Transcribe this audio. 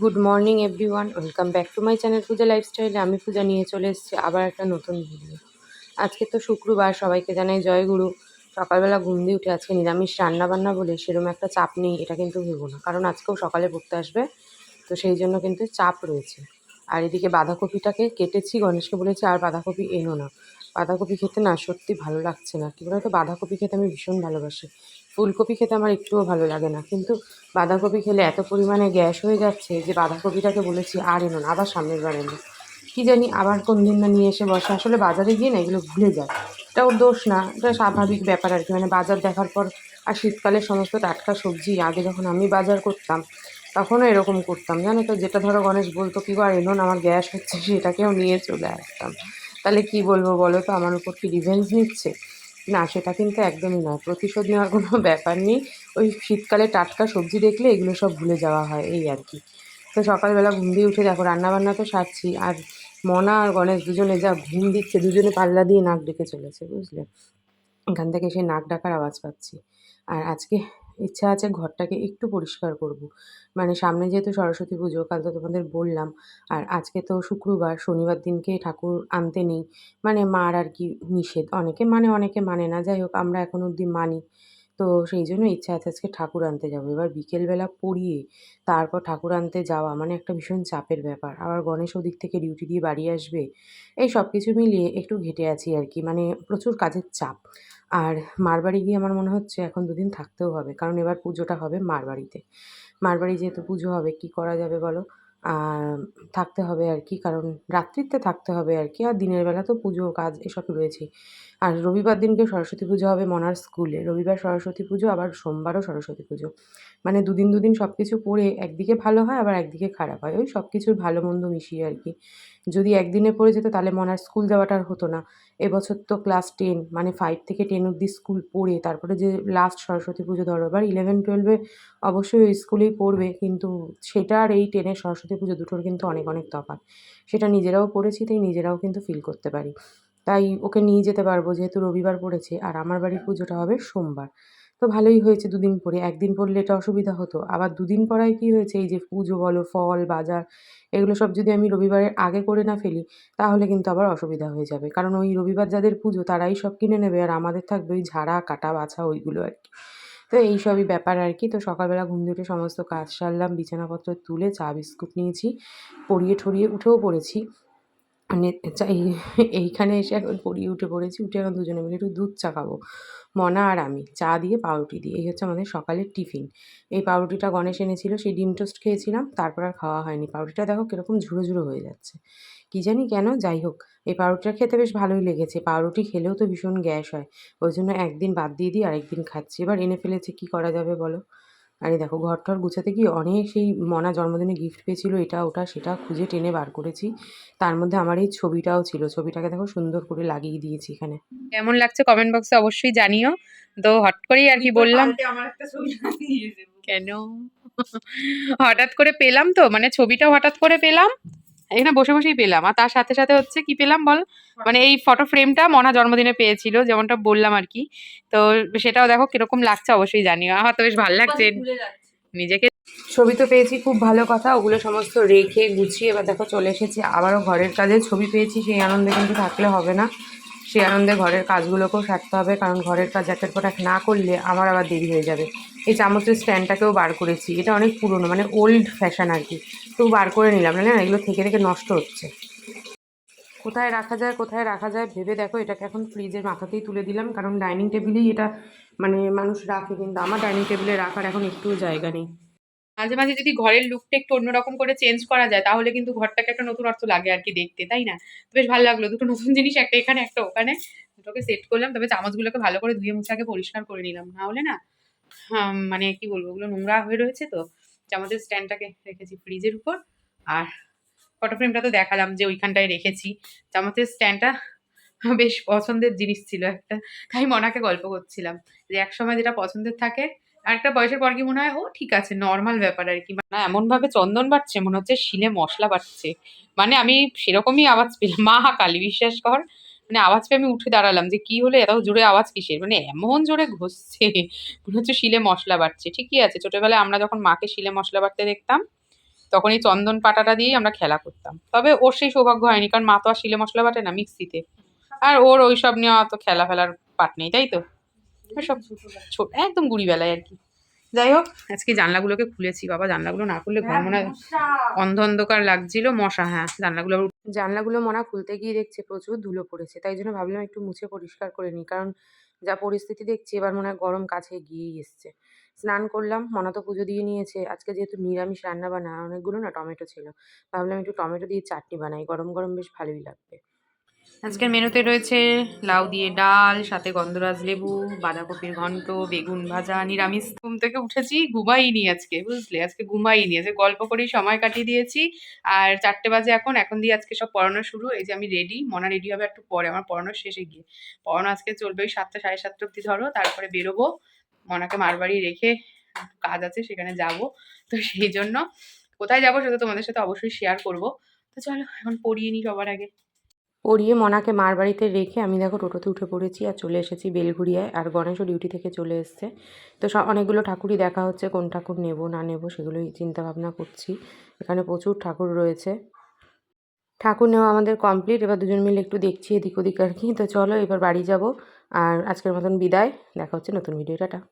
Good morning everyone welcome back to my channel Puja লাইফস্টাইলে আমি পূজা নিয়ে চলে এসেছি আবার একটা নতুন ভিডিও আজকে তো শুক্রবার, সবাইকে জানাই জয়গুরু সকালবেলা ঘুম দিয়ে উঠে আজকে নিরামিষ রান্না বান্না বলে সেরকম একটা চাপ নেই, এটা কিন্তু ভেবো না। কারণ আজকেও সকালে পড়তে আসবে, তো সেই জন্য কিন্তু চাপ রয়েছে। আর এদিকে বাঁধাকপিটাকে কেটেছি, গণেশকে বলেছি আর বাঁধাকপি এনো না। বাঁধাকপি খেতে না সত্যি ভালো লাগছে না। কী বলতো? বাঁধাকপি খেতে আমি ভীষণ ভালোবাসি। ফুলকপি খেতে আমার একটুও ভালো লাগে না। কিন্তু বাঁধাকপি খেলে এত পরিমাণে গ্যাস হয়ে যাচ্ছে যে বাঁধাকপিটাকে বলেছি আর এনো না, আবার সামনের বার এনো। কী জানি আবার কোন দিন না নিয়ে এসে বসে। আসলে বাজারে গিয়ে না এগুলো ভুলে যায়। এটা ওর দোষ না, এটা স্বাভাবিক ব্যাপার আর কি। মানে বাজার দেখার পর আর শীতকালে সমস্ত টাটকা সবজি আগে যখন আমি বাজার করতাম, তখনও এরকম করতাম। জানো তো, যেটা ধরো গণেশ বলতো, কি আর এনো আমার গ্যাস হচ্ছে, সেটাকেও নিয়ে চলে আসতাম। তাহলে কি বলব বলো তো? আমার উপর কি রিভেঞ্জ নিচ্ছে? না, সেটা কিন্তু একদমই নয়। প্রতিশোধ নেওয়ার কোনো ব্যাপার নেই। ওই শীতকালে টাটকা সবজি দেখলে এগুলো সব ভুলে যাওয়া হয়, এই আর কি। তো সকালবেলা ঘুম দিয়ে উঠে দেখো, রান্নাবান্না তো সারছি। আর মনা আর গণেশ দুজনে যা ঘুম দিচ্ছে, দুজনে পাল্লা দিয়ে নাক ডেকে চলেছে, বুঝলে? এখান থেকে সেই নাক ডাকার আওয়াজ পাচ্ছি। আর আজকে ইচ্ছা আছে ঘরটাকে একটু পরিষ্কার করব। মানে সামনে যেহেতু সরস্বতী পুজো, কাল তো তোমাদের বললাম। আর আজকে তো শুক্রবার, শনিবার দিনকে ঠাকুর আনতে নেই। মানে মার আর কি নিষেধ। অনেকে মানে অনেকে মানে না। যাই হোক, আমরা এখন অবধি মানি। তো সেই জন্য ইচ্ছা আছে আজকে ঠাকুর আনতে যাব। এবার বিকেলবেলা পড়িয়ে তারপর ঠাকুর আনতে যাওয়া মানে একটা ভীষণ চাপের ব্যাপার। আবার গণেশ ওদিক থেকে ডিউটি দিয়ে বাড়ি আসবে, এই সব কিছু মিলিয়ে একটু ঘেটে আছি আর কি মানে প্রচুর কাজের চাপ। আর মার বাড়ি গিয়ে আমার মনে হচ্ছে এখন দুদিন থাকতেও হবে, কারণ এবার পুজোটা হবে মার বাড়িতে। মার বাড়ি যেহেতু পুজো হবে, কি করা যাবে বলো? থাকতে হবে আর কি, কারণ রাত্রিতে থাকতে হবে আর কি, আর দিনের বেলা তো পুজো, কাজ এসব রয়েছেই আর রবিবার দিনকে সরস্বতী পুজো হবে মনার স্কুলে। রবিবার সরস্বতী পুজো, আবার সোমবারও সরস্বতী পুজো। মানে দুদিন দুদিন সব কিছু পড়ে একদিকে ভালো হয়, আবার একদিকে খারাপ হয়। ওই সব কিছুর ভালো মন্দ মিশিয়ে আর কি। যদি একদিনে পড়ে যেত তাহলে মনার স্কুল যাওয়াটা হতো না। এবছর তো ক্লাস টেন মানে ফাইভ থেকে টেন অব্দি স্কুল পড়ে। তারপরে যে লাস্ট সরস্বতী পুজো ধরো, এবার ইলেভেন টুয়েলভে অবশ্যই ওই স্কুলেই পড়বে, কিন্তু সেটা আর এই টেনের সরস্বতী পুজো দুটোর কিন্তু অনেক অনেক তফাৎ। সেটা নিজেরাও পড়েছি, তাই নিজেরাও কিন্তু ফিল করতে পারি। তাই ওকে নিয়ে যেতে পারব, যেহেতু রবিবার পড়েছে, আর আমার বাড়ির পুজোটা হবে সোমবার। তো ভালোই হয়েছে দুদিন পরে। একদিন পড়লে এটা অসুবিধা হতো। আবার দুদিন পরায় কি হয়েছে, এই যে পুজো বলো, ফল, বাজার, এগুলো সব যদি আমি রবিবারের আগে করে না ফেলি, তাহলে কিন্তু আবার অসুবিধা হয়ে যাবে। কারণ ওই রবিবার যাদের পুজো, তারাই সব কিনে নেবে আর আমাদের থাকবে ওই ঝাড়া, কাটা, বাছা ওইগুলো আর কি। তো এই সবই ব্যাপার আর কি। তো সকালবেলা ঘুম দিয়ে সমস্ত কাজ সারলাম, বিছানাপত্র তুলে চা বিস্কুট নিয়েছি পরিয়ে ঠরিয়ে উঠেও পড়েছি। মানে এই এইখানে এসে এখন পড়িয়ে উঠে পড়েছি, উঠে এখন দুজনে মিলে একটু দুধ চা খাব, মনা আর আমি, চা দিয়ে পাউরুটি দিয়ে, এই হচ্ছে আমাদের সকালের টিফিন। এই পাউরুটিটা গণেশ এনেছিল, সেই ডিম টোস্ট খেয়েছিলাম, তারপর আর খাওয়া হয়নি, পাউরুটিটা দেখো কীরকম ঝুড়ো ঝুড়ো হয়ে যাচ্ছে। কী জানি কেন, যাই হোক, এই পাউরুটিটা খেতে বেশ ভালোই লেগেছে, পাউরুটি খেলেও তো ভীষণ গ্যাস হয়, ওই জন্য একদিন বাদ দিয়ে দিই আরেকদিন খাচ্ছি, এবার এনে ফেলেছে, কী করা যাবে বলো? আর এই দেখো ঘর টর গুছাতে গিয়ে অনেক সেই মনা জন্মদিনে গিফট পেয়েছিল এটা ওটা সেটা খুঁজে টেনে বার করেছি। তার মধ্যে আমার এই ছবিটাও ছিল ছবিটাকে দেখো সুন্দর করে লাগিয়ে দিয়েছি এখানে। কেমন লাগছে কমেন্ট বক্সে অবশ্যই জানিও। তো হট করেই আর কি বললাম। কেন? হঠাৎ করে পেলাম তো মানে ছবিটা হঠাৎ করে পেলাম। এখানে বসে বসেই পেলাম। আর তার সাথে সাথে হচ্ছে কি পেলাম বল? মানে এই ফটো ফ্রেমটা মনা জন্মদিনে পেয়েছিল যেমনটা বললাম আর কি। তো সেটাও দেখো কীরকম লাগছে অবশ্যই জানিও। আমার তো বেশ ভালো লাগছে। নিজেকে ছবি তো পেয়েছি খুব ভালো কথা। ওগুলো সমস্ত রেখে গুছিয়ে এবার দেখো চলে এসেছি। আবারও ঘরের কাজে ছবি পেয়েছি সেই আনন্দে কিন্তু থাকলে হবে না। সেই আনন্দে ঘরের কাজগুলোকেও সারতে হবে, কারণ ঘরের কাজ একের পর এক না করলে আমার আবার দেরি হয়ে যাবে। এই চামচের স্ট্যান্ডটাকেও বার করেছি, এটা অনেক পুরনো মানে ওল্ড ফ্যাশন আর কি। তো বার করে নিলাম না এগুলো থেকে থেকে নষ্ট হচ্ছে। কোথায় রাখা যায়, কোথায় রাখা যায়, ভেবে দেখো, এটাকে এখন ফ্রিজের মাথাতেই তুলে দিলাম, কারণ ডাইনিং টেবিলেই এটা মানে মানুষ রাখে, কিন্তু আমার ডাইনিং টেবিলে রাখার এখন একটুও জায়গা নেই। মাঝে মাঝে যদি ঘরের লুকটা একটু অন্যরকম করে চেঞ্জ করা যায়, তাহলে কিন্তু ঘরটাকে একটা নতুন অর্থ লাগে আর কি দেখতে, তাই না? বেশ ভালো লাগল। দুটো নতুন জিনিস, একটা এখানে, একটা ওখানে। দুটোকে সেট করলাম, তবে চামচগুলোকে ভালো করে ধুয়ে মুছাকে পরিষ্কার করে নিলাম। না হলে না মানে কি বলব, ওগুলো নোংরা হয়ে রয়েছে তো। চামচের স্ট্যান্ডটাকে রেখেছি ফ্রিজের উপর। আর ফটো ফ্রেমটা তো দেখালাম যে ওইখানটায় রেখেছি। চামচের স্ট্যান্ডটা বেশ পছন্দের জিনিস ছিল একটা, তাই মনাকে গল্প করছিলাম যে এক সময় যেটা পছন্দের থাকে আরেকটা বয়সের পর কি মনে হয় ও ঠিক আছে নর্মাল ব্যাপার আর কি। না, এমনভাবে চন্দন বাড়ছে, মনে হচ্ছে শিলে মশলা বাড়ছে। মানে আমি সেরকমই আওয়াজ পেলাম। মা, কালী, বিশ্বাস কর। মানে আওয়াজ পেয়ে আমি উঠে দাঁড়ালাম যে, কি হলে? এত জোরে আওয়াজ কিসের? মানে এমন জোরে ঘষছে, মনে হচ্ছে শিলে মশলা বাড়ছে। ঠিকই আছে, ছোটোবেলায় আমরা যখন মাকে শিলে মশলা বাড়তে দেখতাম, তখন এই চন্দন পাটাটা দিয়েই আমরা খেলা করতাম। তবে ওর সেই সৌভাগ্য হয়নি, কারণ মা তো আর শিলে মশলা বাটে না মিক্সিতে। আর ওর ওইসব নিয়ে অত খেলা ফেলার পাট নেই, তাই তো? সব ছোট একদম গুড়িবেলায় আর কি। যাই হোক আজকে জানলাগুলোকে খুলেছি বাবা জানলাগুলো না খুললে ঘর মনে হয় অন্ধ অন্ধকার লাগছিল মশা হ্যাঁ জানলাগুলো জানলাগুলো মনা খুলতে গিয়ে দেখছে প্রচুর ধুলো পড়েছে তাই জন্য ভাবলাম একটু মুছে পরিষ্কার করে নিই কারণ যা পরিস্থিতি দেখছি এবার মনে হয় গরম কাছে গিয়েই এসছে। স্নান করলাম মনা তো পুজো দিয়ে নিয়েছে আজকে যেহেতু নিরামিষ রান্না বান্না অনেকগুলো না টমেটো ছিল ভাবলাম একটু টমেটো দিয়ে চাটনি বানাই গরম গরম বেশ ভালোই লাগবে। আজকের মেনুতে রয়েছে লাউ দিয়ে ডাল, সাথে গন্ধরাজ লেবু, বাঁধাকপির ঘন্ট, বেগুন ভাজা, নিরামিষ। ঘুম থেকে উঠেছি, ঘুমাইনি আজকে, বুঝলে? আজকে ঘুমাইনি, আজকে গল্প করেই সময় কাটিয়ে দিয়েছি। আর চারটে বাজে এখন এখন দিয়ে আজকে সব পড়ানো শুরু। এই যে আমি রেডি মনা রেডি হবে একটু পরে, আমার পড়ানো শেষে গিয়ে। পড়ানো আজকে চলবে ওই সাতটা, সাড়ে সাতটা অব্দি ধরো, তারপরে বেরোবো। মনাকে মার বাড়ি রেখে কাজ আছে, সেখানে যাব। তো সেই জন্য কোথায় যাব সেটা তোমাদের সাথে অবশ্যই শেয়ার করব। তো চলো, এখন পড়িয়ে নিই সবার আগে। পরিয়ে মনাকে মার বাড়িতে রেখে আমি দেখো টোটোতে উঠে পড়েছি আর চলে এসেছি বেলঘুরিয়ায় আর গণেশও ডিউটি থেকে চলে এসছে। তো সব অনেকগুলো ঠাকুরই দেখা হচ্ছে, কোন ঠাকুর নেব, না নেব সেগুলোই চিন্তা ভাবনা করছি। এখানে প্রচুর ঠাকুর রয়েছে। ঠাকুর নেওয়া আমাদের কমপ্লিট এবার দুজন মিলে একটু দেখছি এদিক ওদিক আর কি। তো চলো এবার বাড়ি যাব। আর আজকের মতন বিদায়। দেখা হচ্ছে নতুন ভিডিও টাটা।